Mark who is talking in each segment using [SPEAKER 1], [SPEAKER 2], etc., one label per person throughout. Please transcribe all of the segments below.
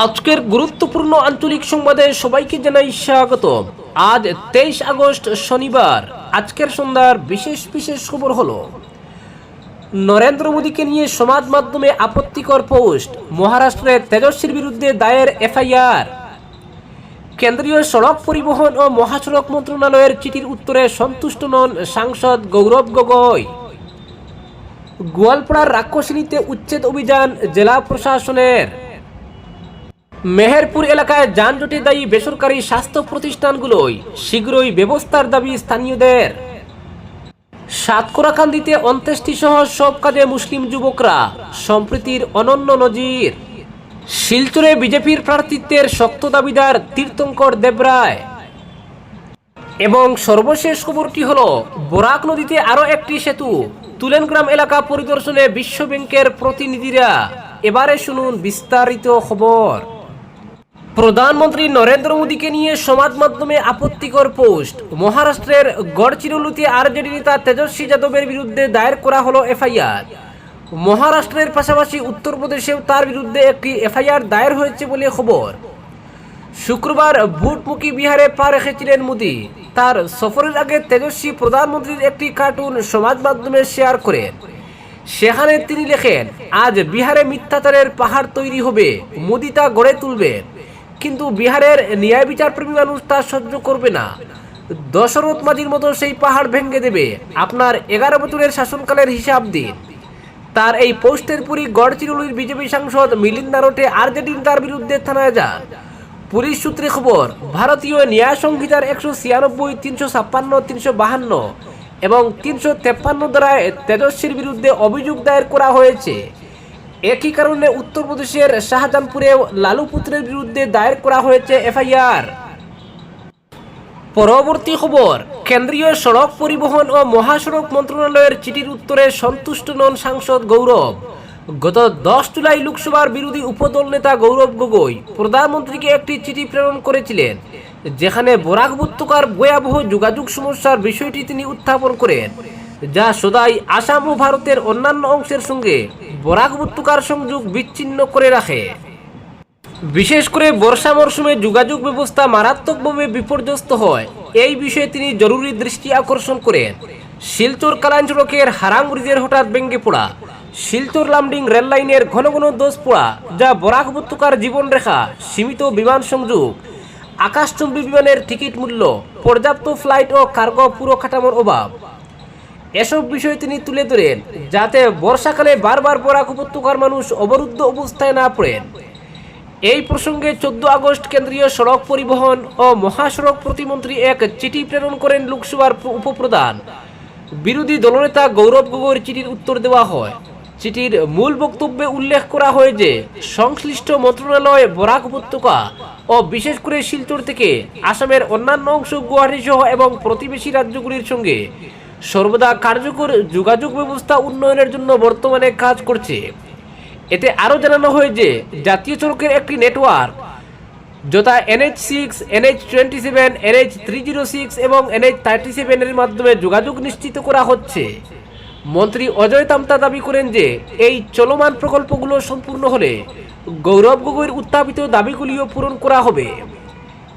[SPEAKER 1] আজকের গুরুত্বপূর্ণ আঞ্চলিক সংবাদে সবাইকে জানাই স্বাগত। আজ তেইশ আগস্ট শনিবার, আজকের সন্ধ্যার বিশেষ বিশেষ খবর হলো, নরেন্দ্র মোদীকে নিয়ে সমাজ মাধ্যমে আপত্তিকর পোস্ট, মহারাষ্ট্রে তেজস্বীর বিরুদ্ধে দায়ের এফআইআর। কেন্দ্রীয় সড়ক পরিবহন ও মহাসড়ক মন্ত্রণালয়ের চিঠির উত্তরে সন্তুষ্ট নন সাংসদ গৌরব গগৈ। গোয়ালপাড়ার রাক্ষসিনীতে উচ্ছেদ অভিযান জেলা প্রশাসনের। মেহেরপুর এলাকায় যানজটে দায়ী বেসরকারি স্বাস্থ্য প্রতিষ্ঠানগুলোই শীঘ্রই ব্যবস্থার দাবি স্থানীয়দের। সাতকরাকান্দিতে অন্ত্যেষ্টি সহ সব কাজে মুসলিম যুবকরা, সম্প্রীতির অনন্য নজির। শিলচরে বিজেপির প্রার্থিত্বের শক্ত দাবিদার তীর্থঙ্কর দেবরায়। এবং সর্বশেষ খবরটি হল, বরাক নদীতে আরও একটি সেতু, তুলেনগ্রাম এলাকা পরিদর্শনে বিশ্ব ব্যাংকের প্রতিনিধিরা। এবারে শুনুন বিস্তারিত খবর। প্রধানমন্ত্রী নরেন্দ্র মোদীকে নিয়ে সমাজ মাধ্যমে আপত্তিকর পোস্ট। মহারাষ্ট্রের গড়চিরুলুতে আরজেডি নেতা তেজস্বী যাদবের বিরুদ্ধে দায়ের করা হলো এফআইআর। মহারাষ্ট্রের পাশাপাশি উত্তরপ্রদেশেও তার বিরুদ্ধে একটি এফআইআর দায়ের হয়েছে বলে খবর। শুক্রবার ভোটমুখী বিহারে পা রেখেছিলেন মোদী। তার সফরের আগে তেজস্বী প্রধানমন্ত্রীর একটি কার্টুন সমাজ মাধ্যমে শেয়ার করেন। সেখানে তিনি লেখেন, আজ বিহারে মিথ্যাচারের পাহাড় তৈরি হবে, মোদী তা গড়ে তুলবেন। কিন্তু বিহারের ন্যায় বিচারপ্রেমী মানুষ তা সহ্য করবে না। দশরথ মাঝির মতো সেই পাহাড় ভেঙে দেবে। আপনার এগারো বছরের শাসনকালের হিসাব দিন। তার এই পোস্টের পুরি গড়চিরুলির বিজেপি সাংসদ মিলিন্দ নারোটে আরজেডিন তার বিরুদ্ধে থানায় যান। পুলিশ সূত্রে খবর, ভারতীয় ন্যায় সংহিতার একশো ছিয়ানব্বই, তিনশো ছাপ্পান্ন, তিনশো বাহান্ন এবং তিনশো তেপ্পান্ন দ্বারায় তেজস্বীর বিরুদ্ধে অভিযোগ দায়ের করা হয়েছে। একই কারণে উত্তরপ্রদেশের শাহজাহানপুরে লালু পুত্রের বিরুদ্ধে দায়ের করা হয়েছে এফআইআর। পরবর্তী খবর, কেন্দ্রীয় সড়ক পরিবহন ও মহাসড়ক মন্ত্রণালয়ের চিঠির উত্তরে সন্তুষ্ট নন সাংসদ গৌরব। গত দশ জুলাই লোকসভার বিরোধী উপদল নেতা গৌরব গগৈ প্রধানমন্ত্রীকে একটি চিঠি প্রেরণ করেছিলেন, যেখানে বরাক উপত্যকার ভয়াবহ যোগাযোগ সমস্যার বিষয়টি তিনি উত্থাপন করেন, যা সদাই আসাম ও ভারতের অন্যান্য অংশের সঙ্গে বরাক উপত্যকার সংযোগ বিচ্ছিন্ন করে রাখে। বিশেষ করে বর্ষা মরশুমে যোগাযোগ ব্যবস্থা মারাত্মকভাবে বিপর্যস্ত হয়। এই বিষয়ে তিনি জরুরি দৃষ্টি আকর্ষণ করেন। শিলচর কালান সড়কের হারাং ব্রিজের হঠাৎ ভেঙে পড়া। শিলচর লামডিং রেল লাইনের ঘন ঘন দোষ পড়া, যা বরাক উপত্যকার জীবনরেখা, সীমিত বিমান সংযোগ, আকাশচুম্বী বিমানের টিকিট মূল্য, পর্যাপ্ত ফ্লাইট ও কার্গো পুরো কাঠামোর অভাব। এসব বিষয় তিনি তুলে ধরেন, যাতে বর্ষাকালে বারবার বরাক উপত্যকার মানুষ অবরুদ্ধ অবস্থায় না পড়েন। এই প্রসঙ্গে চোদ্দ আগস্ট কেন্দ্রীয় সড়ক পরিবহন ও মহাসড়ক প্রতিমন্ত্রী এক চিঠি প্রেরণ করেন লোকসভার উপপ্রধান। বিরোধী দলনেতা গৌরব গগৈর চিঠির উত্তর দেওয়া হয়। চিঠির মূল বক্তব্যে উল্লেখ করা হয় যে, সংশ্লিষ্ট মন্ত্রণালয়, বরাক উপত্যকা ও বিশেষ করে শিলচর থেকে আসামের অন্যান্য অংশ গুয়াহাটি সহ এবং প্রতিবেশী রাজ্যগুলির সঙ্গে সর্বদা কার্যকর যোগাযোগ ব্যবস্থা উন্নয়নের জন্য বর্তমানে কাজ করছে। এতে আরও জানানো হয় যে, জাতীয় সড়কের একটি নেটওয়ার্ক, যথা NH six NH twenty seven NH three zero six এবং এনএইচ থার্টি সেভেনের মাধ্যমে যোগাযোগ নিশ্চিত করা হচ্ছে। মন্ত্রী অজয় তামতা দাবি করেন যে, এই চলমান প্রকল্পগুলো সম্পূর্ণ হলে গৌরব গগৈর উত্থাপিত দাবিগুলিও পূরণ করা হবে।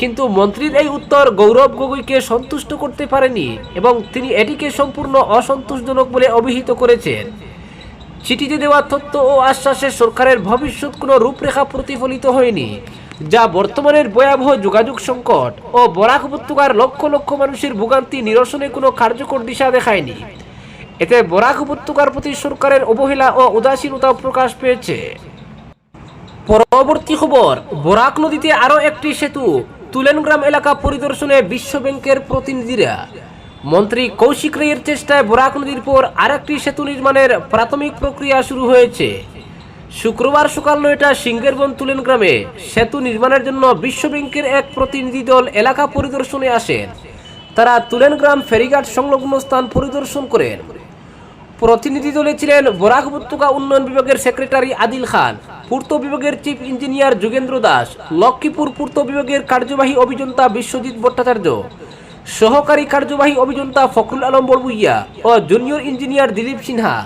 [SPEAKER 1] কিন্তু মন্ত্রীর এই উত্তর গৌরব গগৈকে সন্তুষ্ট করতে পারেনি এবং তিনি এটিকে সম্পূর্ণ অসন্তোষজনক বলে অভিহিত করেছেন। চিঠিতে দেওয়া তথ্য ও আশ্বাসে সরকারের ভবিষ্যৎ কোনো রূপরেখা প্রতিফলিত হয়নি, যা বর্তমানের ভয়াবহ যোগাযোগ সংকট ও বরাক উপত্যকার লক্ষ লক্ষ মানুষের ভোগান্তি নিরসনে কোনো কার্যকর দিশা দেখায়নি। এতে বরাক উপত্যকার প্রতি সরকারের অবহেলা ও উদাসীনতা প্রকাশ পেয়েছে। পরবর্তী খবর, বরাক নদীতে আরও একটি সেতু তুলেনগ্রাম এলাকা পরিদর্শনে বিশ্ব ব্যাংকের প্রতিনিধিরা। মন্ত্রী কৌশিক রায়ের চেষ্টায় বরাক নদীর পর আরেকটি সেতু নির্মাণের প্রাথমিক প্রক্রিয়া শুরু হয়েছে। শুক্রবার সকাল নয়টা সিঙ্গেরবন তুলেন গ্রামে সেতু নির্মাণের জন্য বিশ্ব ব্যাংকের এক প্রতিনিধি দল এলাকা পরিদর্শনে আসেন। তারা তুলেন গ্রাম ফেরিঘাট সংলগ্ন স্থান পরিদর্শন করেন। প্রতিনিধি দলে ছিলেন বরাক উপত্যকা উন্নয়ন বিভাগের সেক্রেটারি আদিল খান। পূর্ত বিভাগের চিফ ইঞ্জিনিয়ার যোগেন্দ্র দাস, লক্ষ্মীপুর পূর্ত বিভাগের কার্যবাহী অভিযন্তা বিশ্বজিৎ ভট্টাচার্য, সহকারী কার্যবাহী অভিযন্তা ফখরুল আলম বড়বুইয়া ও junior engineer Dilip Sinha,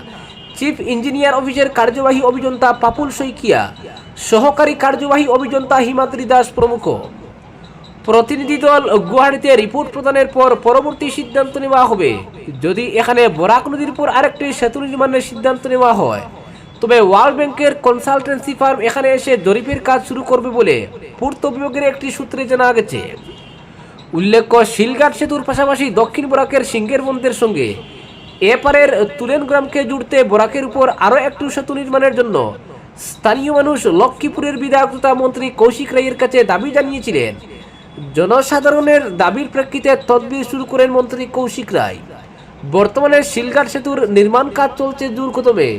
[SPEAKER 1] chief engineer অফিসের কার্যবাহী অভিযন্তা পাপুল শইকিয়া, সহকারী কার্যবাহী অভিযন্তা হিমাদ্রি দাস প্রমুখ। প্রতিনিধি দল গুয়াহাটিতে রিপোর্ট প্রদানের পর পরবর্তী সিদ্ধান্ত নেওয়া হবে। যদি এখানে বরাক নদীর উপর আরেকটি সেতু নির্মাণের সিদ্ধান্ত নেওয়া হয় তবে ওয়ার্ল্ড ব্যাংকের কনসালটেন্সি ফার্ম এখানে এসে জরিপের কাজ শুরু করবে বলে পূর্ত বিভাগের একটি সূত্রে জানা গেছে। উল্লেখ্য, শিলঘাট সেতুর পাশাপাশি দক্ষিণ বরাকের সিঙ্গের বন্ধের সঙ্গে এপারের তুলেন গ্রামকে জুড়তে বরাকের উপর আরও একটু সেতু নির্মাণের জন্য স্থানীয় মানুষ লক্ষ্মীপুরের বিধায়ক তথা মন্ত্রী কৌশিক রায়ের কাছে দাবি জানিয়েছিলেন। জনসাধারণের দাবির প্রেক্ষিতে তদবির শুরু করেন মন্ত্রী কৌশিক রায়। বর্তমানে শিলঘাট সেতুর নির্মাণ কাজ চলছে কদমে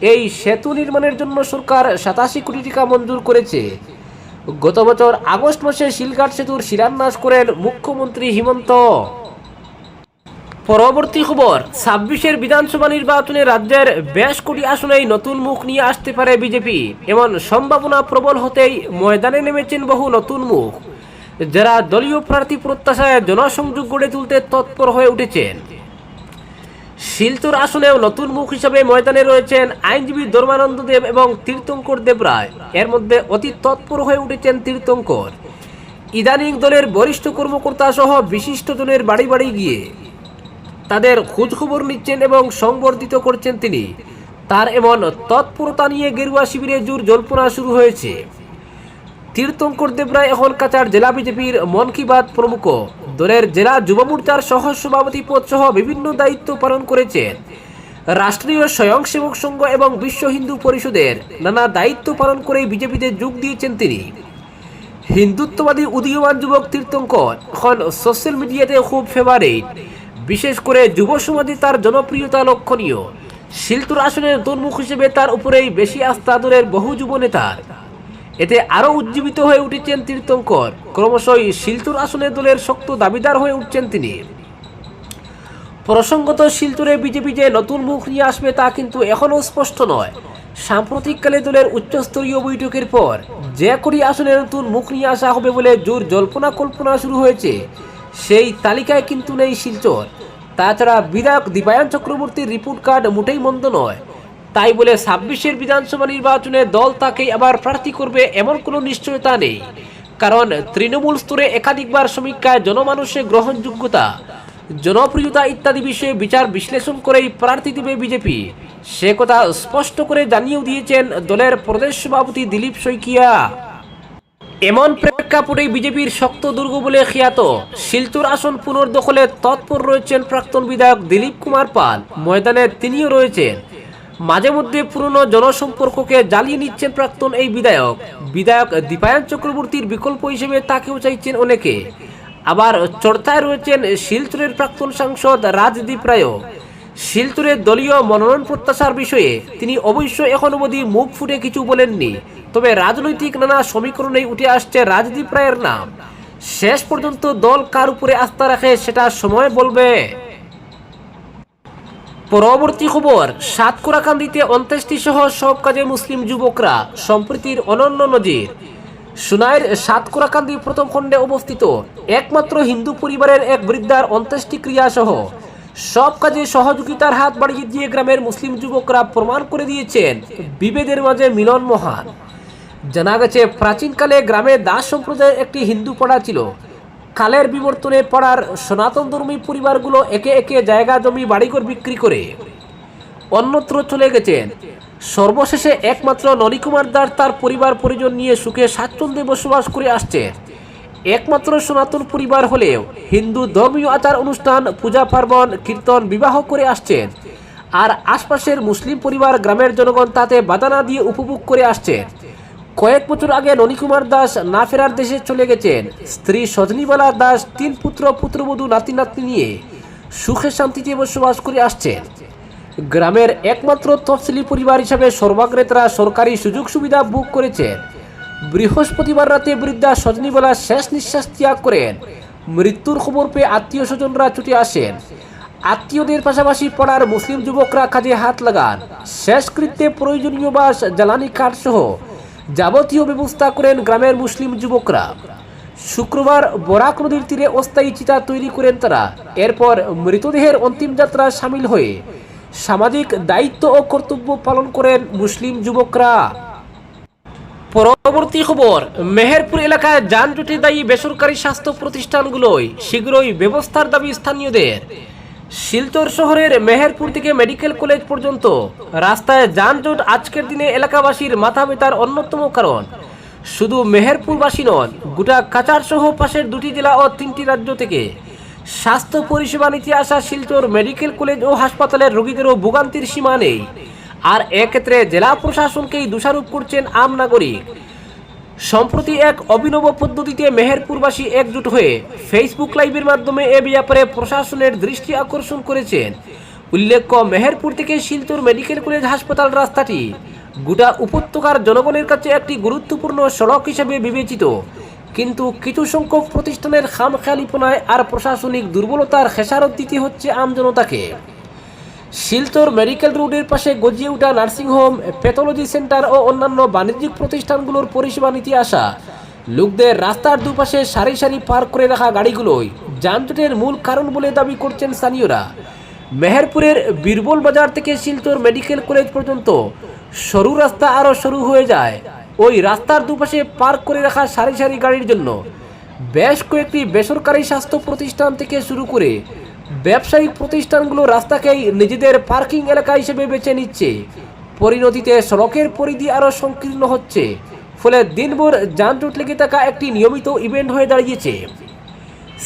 [SPEAKER 1] এই সেতু নির্মাণের জন্য সরকার সাতাশি কোটি টাকা মঞ্জুর করেছে। গত বছর আগস্ট মাসে শিলঘাট সেতুর শিলান্যাস করেন মুখ্যমন্ত্রী হিমন্ত। পরবর্তী খবর, ছাব্বিশের বিধানসভা নির্বাচনে রাজ্যের বেশ কোটি আসনেই নতুন মুখ নিয়ে আসতে পারে বিজেপি। এমন সম্ভাবনা প্রবল হতেই ময়দানে নেমেছেন বহু নতুন মুখ। যারা দলীয় প্রার্থী প্রত্যাশায় জনসংযোগ গড়ে তুলতে তৎপর হয়ে উঠেছেন। শিলচর আসনেও নতুন মুখ হিসাবে ময়দানে রয়েছেন আইনজীবী ধর্মানন্দ দেব এবং তীর্থঙ্কর দেব রায়। এর মধ্যে অতি তৎপর হয়ে উঠেছেন তীর্থঙ্কর। ইদানিং দলের বরিষ্ঠ কর্মকর্তা সহ বিশিষ্ট জনের বাড়ি বাড়ি গিয়ে তাদের খোঁজখবর নিচ্ছেন এবং সংবর্ধিত করছেন তিনি। তার এমন তৎপরতা নিয়ে গেরুয়া শিবিরে জোর জল্পনা শুরু হয়েছে। তীর্থঙ্কর এখন কাছাড় জেলা বিজেপির মন কি বাত প্রমুখ। দলের জেলা যুব মোর্চার সহ সভাপতি পদ সহ বিভিন্ন দায়িত্ব পালন করেছেন রাষ্ট্রীয় স্বয়ংসেবক সংঘ এবং বিশ্ব হিন্দু পরিষদের নানা দায়িত্ব পালন করে বিজেপিতে যোগ দিয়েছেন তিনি। হিন্দুত্ববাদী উদীয়মান যুবক তীর্থঙ্কর এখন সোশ্যাল মিডিয়াতে খুব ফেভারিট বিশেষ করে যুব সমাজে তার জনপ্রিয়তা লক্ষণীয়। শিলতুর আসনের দুর্মুখ হিসেবে তার উপরেই বেশি আস্থা দলের বহু যুব নেতার। এতে আরও উজ্জীবিত হয়ে উঠেছেন তীর্থঙ্কর। ক্রমশই শিলচর আসনে দলের শক্ত দাবিদার হয়ে উঠছেন তিনি। প্রসঙ্গত শিলচরে বিজেপি যে নতুন মুখ নিয়ে আসবে তা কিন্তু এখনও স্পষ্ট নয়। সাম্প্রতিককালে দলের উচ্চস্তরীয় বৈঠকের পর যে কটি আসনে নতুন মুখ নিয়ে আসা হবে বলে জোর জল্পনা কল্পনা শুরু হয়েছে, সেই তালিকায় কিন্তু নেই শিলচর। তাছাড়া বিধায়ক দীপায়ন চক্রবর্তীর রিপোর্ট কার্ড মোটেই মন্দ নয়। তাই বলে ছাব্বিশের বিধানসভা নির্বাচনে দল তাকে আবার প্রার্থী করবে এমন কোনো নিশ্চয়তা নেই। কারণ তৃণমূল স্তরে একাধিকবার সমীক্ষায় জনমানুষের গ্রহণযোগ্যতা, জনপ্রিয়তা ইত্যাদি বিষয়ে বিচার বিশ্লেষণ করেই প্রার্থী দেবে বিজেপি। সে কথা স্পষ্ট করে জানিয়েও দিয়েছেন দলের প্রদেশ সভাপতি দিলীপ শইকিয়া। এমন প্রেক্ষাপটে বিজেপির শক্ত দুর্গ বলে খ্যাত শিলচর আসন পুনর্দখলে তৎপর রয়েছেন প্রাক্তন বিধায়ক দিলীপ কুমার পাল। ময়দানে তিনিও রয়েছেন। মাঝে মধ্যে পুরনো জনসম্পর্ককে জ্বালিয়ে নিচ্ছেন প্রাক্তন এই বিধায়ক। বিধায়ক দীপায়ন চক্রবর্তীর বিকল্প হিসেবে তাকেও চাইছেন অনেকে। আবার চর্চায় রয়েছেন শিলচরের প্রাক্তন সাংসদ রাজদীপ রায়ও। শিলচরের দলীয় মনোনয়ন প্রত্যাশার বিষয়ে তিনি অবশ্য এখন অবধি মুখ ফুটে কিছু বলেননি। তবে রাজনৈতিক নানা সমীকরণেই উঠে আসছে রাজদীপ রায়ের নাম। শেষ পর্যন্ত দল কার উপরে আস্থা রাখে সেটা সময় বলবে। পরবর্তী খবর সাতকুরাকান্দিতে অন্ত্যেষ্টি সহ সব কাজে মুসলিম যুবকরা, সম্প্রীতির অনন্য নজির। সুনাইয়ের সাতকুরাকান্দি প্রথম খণ্ডে অবস্থিত একমাত্র হিন্দু পরিবারের এক বৃদ্ধার অন্ত্যেষ্টি ক্রিয়া সহ সব কাজে সহযোগিতার হাত বাড়িয়ে দিয়ে গ্রামের মুসলিম যুবকরা প্রমাণ করে দিয়েছেন বিভেদের মাঝে মিলন মহান। জানা গেছে, প্রাচীনকালে গ্রামে দাস সম্প্রদায়ের একটি হিন্দু পাড়া ছিল। কালের বিবর্তনে পড়ার সনাতন ধর্মী পরিবারগুলো একে একে জায়গা জমি, বাড়িঘর বিক্রি করে। অন্যত্র চলে গেছেন। সর্বশেষে একমাত্র নলিকুমার দাস তার পরিবার পরিজন নিয়ে সুখে স্বাচ্ছন্দ্যে বসবাস করে আসছে একমাত্র সনাতন পরিবার হলেও হিন্দু ধর্মীয় আচার অনুষ্ঠান, পূজা পার্বণ, কীর্তন, বিবাহ করে আসছেন। আর আশপাশের মুসলিম পরিবার, গ্রামের জনগণ তাতে বাধা না দিয়ে উপভোগ করে আসছেন। কয়েক বছর আগে ননীকুমার দাস না ফেরার দেশে চলে গেছেন। স্ত্রী সজনীবালা দাস তিন পুত্র, পুত্রবধূ নাতি নাতনি নিয়ে সুখে শান্তিতে বসবাস করে আসছেন। গ্রামের একমাত্র তফসিলি পরিবার হিসাবে সর্বাগ্রে তারা সরকারি সুযোগ সুবিধা বুক করেছেন। বৃহস্পতিবার রাতে বৃদ্ধা সজনীবালা শেষ নিঃশ্বাস ত্যাগ করেন। মৃত্যুর খবর পেয়ে আত্মীয় স্বজনরা ছুটে আসেন। আত্মীয়দের পাশাপাশি পাড়ার মুসলিম যুবকরা কাজে হাত লাগান। শেষকৃত্যে প্রয়োজনীয় বাস, জ্বালানি কাঠ সহ যাবতীয় ব্যবস্থা করেন গ্রামের মুসলিম যুবকরা। শুক্রবার বরাক নদীর তীরে অস্থায়ী চিতা তৈরি করেন তারা। এরপর মৃতদেহের অন্তিম যাত্রা সামিল হয়ে সামাজিক দায়িত্ব ও কর্তব্য পালন করেন মুসলিম যুবকরা। পরবর্তী খবর, মেহেরপুর এলাকায় যানজটে দায়ী বেসরকারি স্বাস্থ্য প্রতিষ্ঠানগুলোই শীঘ্রই ব্যবস্থার দাবি স্থানীয়দের। শিলচর শহরের মেহেরপুর থেকে মেডিকেল কলেজ পর্যন্ত। রাস্তায় যানজট আজকের দিনে এলাকাবাসীর মাথা ব্যথার অন্যতম কারণ। শুধু মেহেরপুরবাসী নন, গোটা কাচার সহ পাশের দুটি জেলা ও তিনটি রাজ্য থেকে। স্বাস্থ্য পরিষেবা নিতে আসা শিলচর মেডিকেল কলেজ ও হাসপাতালের রোগীদেরও ভোগান্তির সীমা নেই। আর এক্ষেত্রে জেলা প্রশাসনকেই দোষারোপ করছেন আম নাগরিক। সম্প্রতি এক অভিনব পদ্ধতিতে মেহেরপুরবাসী একজোট হয়ে ফেসবুক লাইভের মাধ্যমে এ ব্যাপারে প্রশাসনের দৃষ্টি আকর্ষণ করেছেন। উল্লেখ্য, মেহেরপুর থেকে শিলচর মেডিকেল কলেজ হাসপাতাল রাস্তাটি গোটা উপত্যকার জনগণের কাছে একটি গুরুত্বপূর্ণ সড়ক হিসেবে বিবেচিত। কিন্তু কিছু সংখ্যক প্রতিষ্ঠানের খামখেয়ালিপনায় আর প্রশাসনিক দুর্বলতার খেসারত দিতে হচ্ছে আমজনতাকে শিলচর মেডিকেল রোডের পাশে গজিয়ে ওঠা নার্সিংহোম প্যাথোলজি সেন্টার ও অন্যান্য বাণিজ্যিক প্রতিষ্ঠানগুলোর পরিষেবা নিতে আসা। লোকদের রাস্তার দুপাশে সারি সারি পার্ক করে রাখা গাড়িগুলোই যানজটের মূল কারণ বলে দাবি করছেন স্থানীয়রা। মেহেরপুরের বীরবল বাজার থেকে শিলচর মেডিকেল কলেজ পর্যন্ত সরু রাস্তা আরও সরু হয়ে যায়। ওই রাস্তার দুপাশে পার্ক করে রাখা সারি সারি গাড়ির জন্য বেশ কয়েকটি বেসরকারি স্বাস্থ্য প্রতিষ্ঠান থেকে শুরু করে ব্যবসায়িক প্রতিষ্ঠানগুলো রাস্তাকেই নিজেদের পার্কিং এলাকা হিসেবে বেছে নিচ্ছে। পরিণতিতে সড়কের পরিধি আরও সংকীর্ণ হচ্ছে। ফলে দিনভর যানজট লেগে থাকা একটি নিয়মিত ইভেন্ট হয়ে দাঁড়িয়েছে।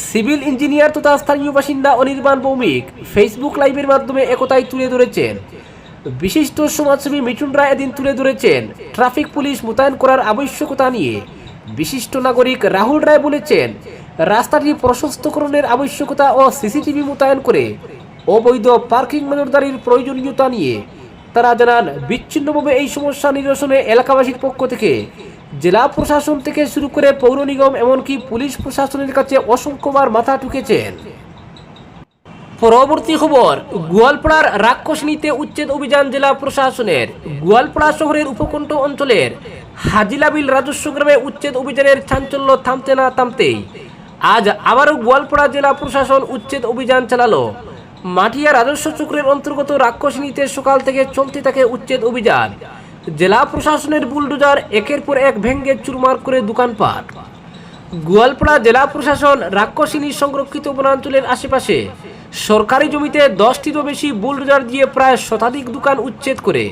[SPEAKER 1] সিভিল ইঞ্জিনিয়ার তথা স্থানীয় বাসিন্দা অনির্বাণ ভৌমিক ফেসবুক লাইভের মাধ্যমে একতাই তুলে ধরেছেন। বিশিষ্ট সমাজসেবী মিঠুন রায় এদিন তুলে ধরেছেন, ট্রাফিক পুলিশ মোতায়েন করার আবশ্যকতা নিয়ে। বিশিষ্ট নাগরিক রাহুল রায় বলেছেন রাস্তাটি প্রশস্তকরণের আবশ্যকতা ও সিসিটিভি মোতায়েন করে অবৈধ পার্কিং নজরদারির প্রয়োজনীয়তা নিয়ে তারা জানান, বিচ্ছিন্নভাবে এই সমস্যা নিরসনে এলাকাবাসীর পক্ষ থেকে জেলা প্রশাসন থেকে শুরু করে পৌর নিগম এমনকি পুলিশ প্রশাসনের কাছে অসংখ্যবার মাথা ঠুকেছেন। পরবর্তী খবর, গোয়ালপাড়ার রাক্ষসনীতে উচ্ছেদ অভিযান জেলা প্রশাসনের। গোয়ালপাড়া শহরের উপকণ্ঠ অঞ্চলের হাজিলাবিল রাজস্ব গ্রামে উচ্ছেদ অভিযানের চাঞ্চল্য থামতে না থামতেই আজ আবারও গোয়ালপাড়া জেলা প্রশাসন উচ্ছেদ অভিযান চালালো। মাটিয়া রাজস্ব চক্রের অন্তর্গত রাক্ষসনীতে সকাল থেকে চলতে থাকে উচ্ছেদ অভিযান। জেলা প্রশাসনের বুলডোজার একের পর এক ভেঙ্গে চুরমার করে দোকানপাট। গোয়ালপাড়া জেলা প্রশাসন রাক্ষসিনী সংরক্ষিত বনাঞ্চলের আশেপাশে সরকারি জমিতে দশটিরও বেশি বুলডোজার দিয়ে প্রায় শতাধিক দোকান উচ্ছেদ করে।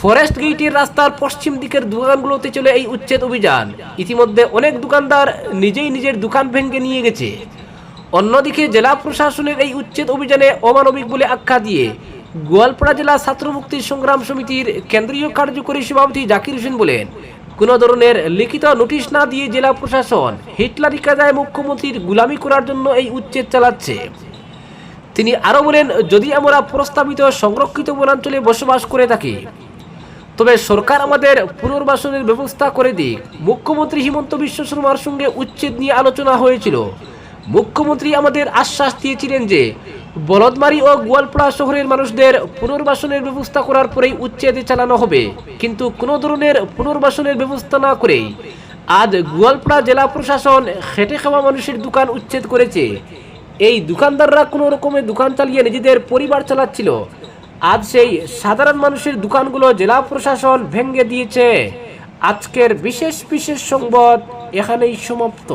[SPEAKER 1] ফরেস্ট গেইটের রাস্তার পশ্চিম দিকের দোকানগুলোতে চলে এই উচ্ছেদ অভিযান। ইতিমধ্যে অনেক দোকানদার নিজেই নিজের দোকান ভেঙে নিয়ে গেছে। অন্যদিকে জেলা প্রশাসনের এই উচ্ছেদ অভিযানে অমানবিক বলে আখ্যা দিয়ে গোয়ালপাড়া জেলা ছাত্র মুক্তি সংগ্রাম সমিতির কেন্দ্রীয় কার্যকরী সভাপতি জাকির হোসেন বলেন, কোনো ধরনের লিখিত নোটিশ না দিয়ে জেলা প্রশাসন হিটলারি কাজায় মুখ্যমন্ত্রীর গুলামি করার জন্য এই উচ্ছেদ চালাচ্ছে। তিনি আরও বলেন, যদি আমরা প্রস্তাবিত সংরক্ষিত বনাঞ্চলে বসবাস করে থাকি তবে সরকার আমাদের পুনর্বাসনের ব্যবস্থা করে দিক। মুখ্যমন্ত্রী হিমন্ত বিশ্ব শর্মার সঙ্গে উচ্ছেদ নিয়ে আলোচনা হয়েছিল। মুখ্যমন্ত্রী আমাদের আশ্বাস দিয়েছিলেন যে, বলদমারি ও গোয়ালপাড়া শহরের মানুষদের পুনর্বাসনের ব্যবস্থা করার পরেই উচ্ছেদ চালানো হবে। কিন্তু কোনো ধরনের পুনর্বাসনের ব্যবস্থা না করেই আজ গোয়ালপাড়া জেলা প্রশাসন খেটে খাওয়া মানুষের দোকান উচ্ছেদ করেছে। এই দোকানদাররা কোনো রকমে দোকান চালিয়ে নিজেদের পরিবার চালাচ্ছিল। আজ সেই সাধারণ মানুষের দোকানগুলো জেলা প্রশাসন ভেঙে দিয়েছে। আজকের বিশেষ বিশেষ সংবাদ এখানেই সমাপ্ত।